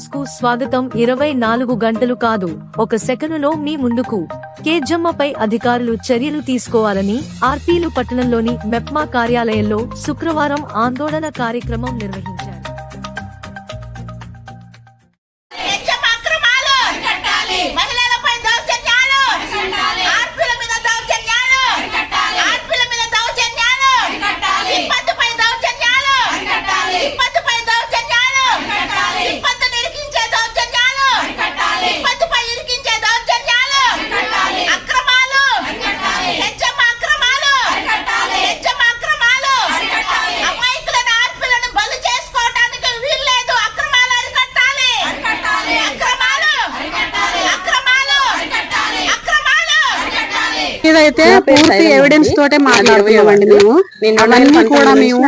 న్యూస్కు స్వాగతం. ఇరవై నాలుగు గంటలు కాదు. ఒక సెకనులో మీ ముందుకు కేజమ్మపై అధికారులు చర్యలు తీసుకోవాలని ఆర్పీలు పట్టణంలోని మెప్మా కార్యాలయంలో శుక్రవారం ఆందోళన కార్యక్రమం నిర్వహించారు. ఇదైతే పూర్తి ఎవిడెన్స్ తోటే మాట్లాడుతున్నామండి మేము అవన్నీ కూడా మేము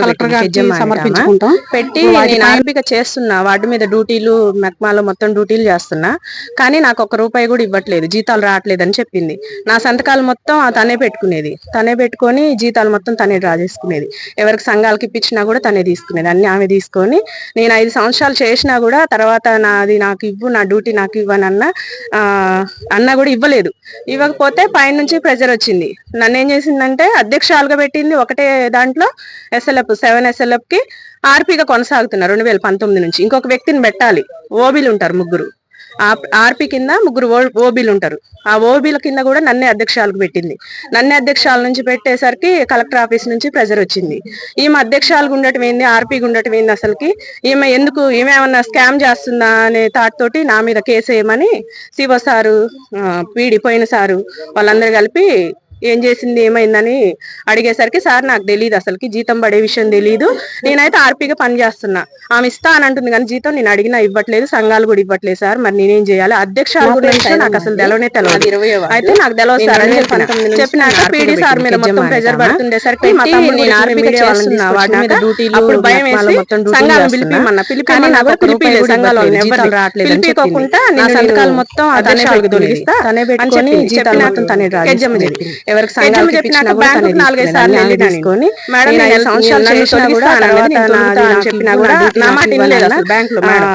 కలెక్టర్ గారికి సమర్పించుకుంటాం. పెట్టి నేను ఆర్పిక చేస్తున్నా. వాటి మీద డ్యూటీలు మెక్మాలో మొత్తం డ్యూటీలు చేస్తున్నా. కానీ నాకు ఒక రూపాయి కూడా ఇవ్వట్లేదు. జీతాలు రావట్లేదు అని చెప్పింది. నా సంతకాలు మొత్తం తనే పెట్టుకునేది. తనే పెట్టుకొని జీతాలు మొత్తం తనే డ్రా చేసుకునేది. ఎవరికి సంఘాలకి ఇప్పించినా కూడా తనే తీసుకునేది. అన్ని ఆమె తీసుకొని నేను ఐదు సంవత్సరాలు చేసినా కూడా తర్వాత నాది నాకు ఇవ్వు నా డ్యూటీ నాకు ఇవ్వని అన్న ఆ, అన్న కూడా ఇవ్వలేదు. ఇవ్వకపోతే పైన నుంచి ప్రెజర్ వచ్చింది. నన్ను ఏం చేసిందంటే అధ్యక్షురాలుగా పెట్టింది ఒకటే దాంట్లో ఎస్ఎల్ఎఫ్ సెవెన్ ఎస్ఎల్ఎఫ్కి ఆర్పీగా కొనసాగుతున్నారు రెండు వేల పంతొమ్మిది నుంచి. ఇంకొక వ్యక్తిని పెట్టాలి. ఓబీలు ఉంటారు ముగ్గురు. ఆర్పీ కింద ముగ్గురు ఓ- ఓబీలు ఉంటారు. ఆ ఓబీల కింద కూడా నన్నే అధ్యక్షాలకు పెట్టింది. నన్నే అధ్యక్షాల నుంచి పెట్టేసరికి కలెక్టర్ ఆఫీస్ నుంచి ప్రెజర్ వచ్చింది. ఈమె అధ్యక్షాలకు ఉండటం ఏంది ఆర్పీకి ఉండటం ఏంది అసలుకి? ఈమె ఎందుకు ఈమె ఏమన్నా స్కామ్ చేస్తుందా అనే థాట్ తోటి నా మీద కేసు వేయమని శివ సారు పీడి పోయిన సారు వాళ్ళందరూ కలిపి ఏం చేసింది ఏమైందని అడిగేసరికి సార్ నాకు తెలియదు అసలుకి జీతం పడే విషయం తెలియదు నేనైతే ఆర్పీగా పని చేస్తున్నా. ఆమె ఇస్తా అని అంటుంది కానీ జీతం నేను అడిగినా ఇవ్వట్లేదు సంఘాలు కూడా ఇవ్వట్లేదు సార్. మరి నేనేం చేయాలి? అధ్యక్షులు గురించి నాకు అసలు తెలవనే తెలియదు అయితే నాకు తెలవదు సార్ అని చెప్పిన. చెప్పినాక పీడీ సార్ మీద మొత్తం ప్రెజర్ పడుతుండేసరికి మా మీద డ్యూటీలు అప్పుడు భయం వేసి సంఘాలను పిలిపిమన్నా పిలిపి నాకు పిలిపిలేదు సంఘాల వాళ్ళని ఎవరు రావట్లేదు పిలిపికోకుండా సంతకాలు మొత్తం అధ్యక్షులకు తొలగిస్తా తనే పెట్టుకొని జీతాలు మొత్తం తనే చెప్పింది ఎవరికి సంఘాలు చెప్పినాక బ్యాంకు నాలుగైదు సార్లు వెళ్ళి తీసుకొని మేడం నేను ఐదు సంవత్సరాలు చేసినా కూడా చెప్పినా కూడా నా మాట వినలేదు అసలు బ్యాంక్లో మేడం.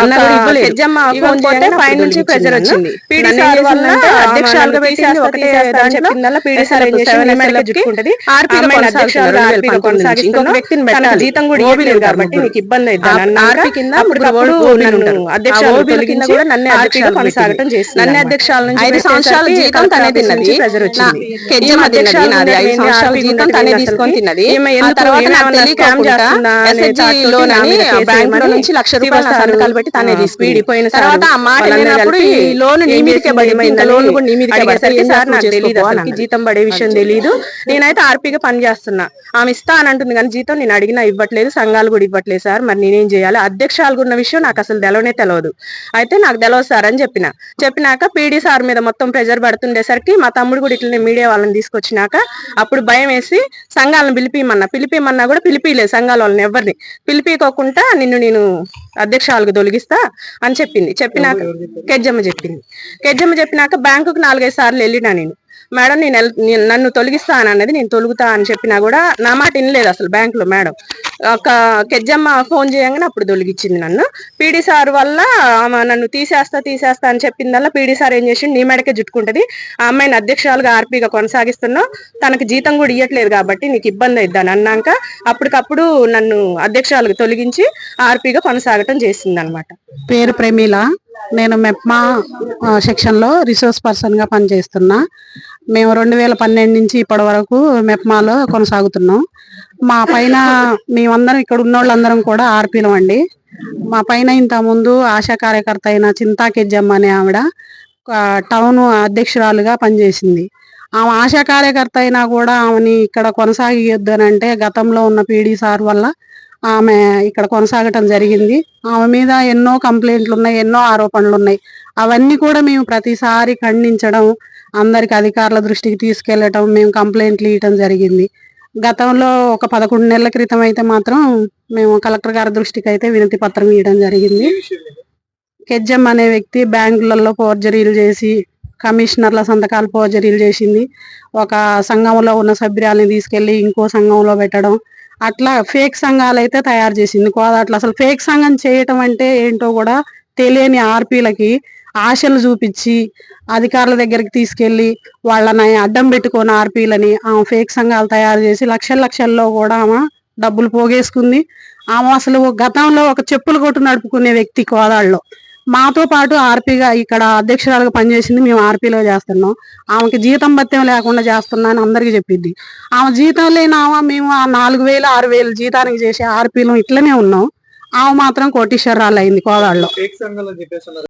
అన్న కూడా ఇవ్వలేదు. ఇవ్వకపోతే పై నుంచి ప్రెజర్ వచ్చింది. పీడీ సార్ వల్ల అధ్యక్షులుగా పెట్టింది ఒకటే దాని చెప్పిందల్లా పీడీ సార్ ఏం చేసింది చెప్పుకుంటది ఆర్పీ అధ్యక్షులుగా ఆర్పీ కొనసాగిస్తూ ఇంకొక వ్యక్తిని పెట్టాలి. జీతం కూడా ఇవ్వలేదు కాబట్టి నీకు ఇబ్బంది అవుతుంది ఆర్పీ కింద అధ్యక్షులు కింద కూడా నన్ను అధ్యక్షులు కొనసాగటం చేసి నన్ను అధ్యక్షాల నుంచి ఐదు సంవత్సరాల జీతం తనే తిన్నది ప్రెజర్ వచ్చింది కెజ్జమ్మ తిన్నది నాది ఐదు సంవత్సరాల జీతం తనే తీసుకొని తిన్నది. ఆ తర్వాత నాకు తెలియకుండా SHG లోన్ అని బ్యాంక్లో నుంచి లక్ష రూపాయలు నా సంతకాలు పెట్టి తనే తీసుకుని పోయిన తర్వాత ఆ మాట విన్నప్పుడు ఈ లోన్ నీ మీదకే పడింది. ఇంకా లోన్ కూడా నీ మీదకే పడేసరికి సార్ నాకు తెలియదు అసలుకి? జీతం పడే విషయం తెలియదు నేనైతే ఆర్పీగా పని చేస్తున్నా. ఆమె ఇస్తా అని అంటుంది కానీ జీతం నేను అడిగినా ఇవ్వట్లేదు సంఘాలు కూడా ఇవ్వట్లేదు సార్. మరి నేనేం చేయాలి? అధ్యక్షాలు ఉన్న విషయం నాకు అసలు తెలవనే తెలియదు అయితే నాకు తెలియదు సార్ అని చెప్పిన. చెప్పినాక పీడీ సార్ మీద మొత్తం ప్రెజర్ పడుతుండేసరికి మా తమ్ముడు కూడా ఇట్లనే మీడియా వాళ్ళని తీసుకొచ్చినాక అప్పుడు భయం వేసి సంఘాలను పిలిపిమన్నా పిలిపిమన్నా కూడా పిలిపిలేదు సంఘాల వాళ్ళని ఎవరిని. పిలిపికోకుండా నిన్ను నేను అధ్యక్షాలకు తొలగిస్తా అని చెప్పింది. చెప్పినాక కెజ్జమ్మ చెప్పింది. కెజ్జమ్మ చెప్పినాక బ్యాంకుకు నాలుగైదు సార్లు వెళ్ళినా నేను. మేడం నేను నన్ను తొలగిస్తా అన్నది నేను తొలుగుతా అని చెప్పినా కూడా నా మాట వినలేదు అసలు బ్యాంకులో మేడం. ఒక కెజ్జమ్మ ఫోన్ చేయగానే అప్పుడు తొలగించింది నన్ను. పీడీ సార్ వల్ల ఆమె నన్ను తీసేస్తా తీసేస్తా అని చెప్పిందల్లా పీడీ సార్ ఏం చేసి నీ మెడకే జుట్టుకుంటది. ఆ అమ్మాయిని అధ్యక్షురాలుగా ఆర్పీగా కొనసాగిస్తున్నావు. తనకు జీతం కూడా ఇవ్వట్లేదు కాబట్టి నీకు ఇబ్బంది అయిద్దని అన్నాక అప్పటికప్పుడు నన్ను అధ్యక్షురాలుగా తొలగించి ఆర్పీగా కొనసాగటం చేసింది అనమాట పేరు ప్రమీల? నేను మెప్మా సెక్షన్లో రిసోర్స్ పర్సన్గా పనిచేస్తున్నా. మేము రెండు వేల పన్నెండు నుంచి ఇప్పటి వరకు మెప్మాలో కొనసాగుతున్నాం. మా పైన మేమందరం ఇక్కడ ఉన్న వాళ్ళందరం కూడా ఆర్పీలం అండి. మా పైన ఇంతకుముందు ముందు ఆశా కార్యకర్త అయిన చింతా కెజ్జమ్మ అనే ఆవిడ టౌన్ అధ్యక్షురాలుగా పనిచేసింది. ఆమె ఆశా కార్యకర్త అయినా కూడా ఆమెని ఇక్కడ కొనసాగియొద్దు అని అంటే గతంలో ఉన్న పీడీ సార్ వల్ల ఆమె ఇక్కడ కొనసాగటం జరిగింది. ఆమె మీద ఎన్నో కంప్లైంట్లు ఉన్నాయి ఎన్నో ఆరోపణలు ఉన్నాయి. అవన్నీ కూడా మేము ప్రతిసారి ఖండించడం అందరికి అధికారుల దృష్టికి తీసుకెళ్ళటం మేము కంప్లైంట్లు ఇవ్వటం జరిగింది. గతంలో ఒక పదకొండు నెలల క్రితం అయితే మాత్రం మేము కలెక్టర్ గారి దృష్టికి అయితే వినతి పత్రం ఇవ్వడం జరిగింది. కెజ్జం అనే వ్యక్తి బ్యాంకులలో ఫోర్జరీలు చేసి కమిషనర్ల సంతకాలు ఫోర్జరీలు చేసింది. ఒక సంఘంలో ఉన్న సభ్యురాల్ని తీసుకెళ్ళి ఇంకో సంఘంలో పెట్టడం అట్లా ఫేక్ సంఘాలు అయితే తయారు చేసింది. కోదాట్లో అసలు ఫేక్ సంఘం చేయటం అంటే ఏంటో కూడా తెలియని ఆర్పీలకి ఆశలు చూపించి అధికారుల దగ్గరికి తీసుకెళ్ళి వాళ్ళని అడ్డం పెట్టుకొని ఆర్పీలని ఆమె ఫేక్ సంఘాలు తయారు చేసి లక్షల లక్షల్లో కూడా ఆమె డబ్బులు పోగేసుకుంది. ఆమె అసలు గతంలో ఒక చెప్పులు కొట్టు నడుపుకునే వ్యక్తి కోదాళ్ళలో. మాతో పాటు ఆర్పీగా ఇక్కడ అధ్యక్షురాలుగా పనిచేసింది మేము ఆర్పీలో చేస్తున్నాం ఆమెకి జీతం భత్యం లేకుండా చేస్తున్నా అని అందరికీ చెప్పింది ఆమె జీతం లేని ఆమె మేము ఆ నాలుగు వేలు ఆరు వేలు జీతానికి చేసే ఆర్పీలు ఇట్లనే ఉన్నాం ఆమె మాత్రం కోటీశ్వరాలు అయింది కోదాళ్ళలో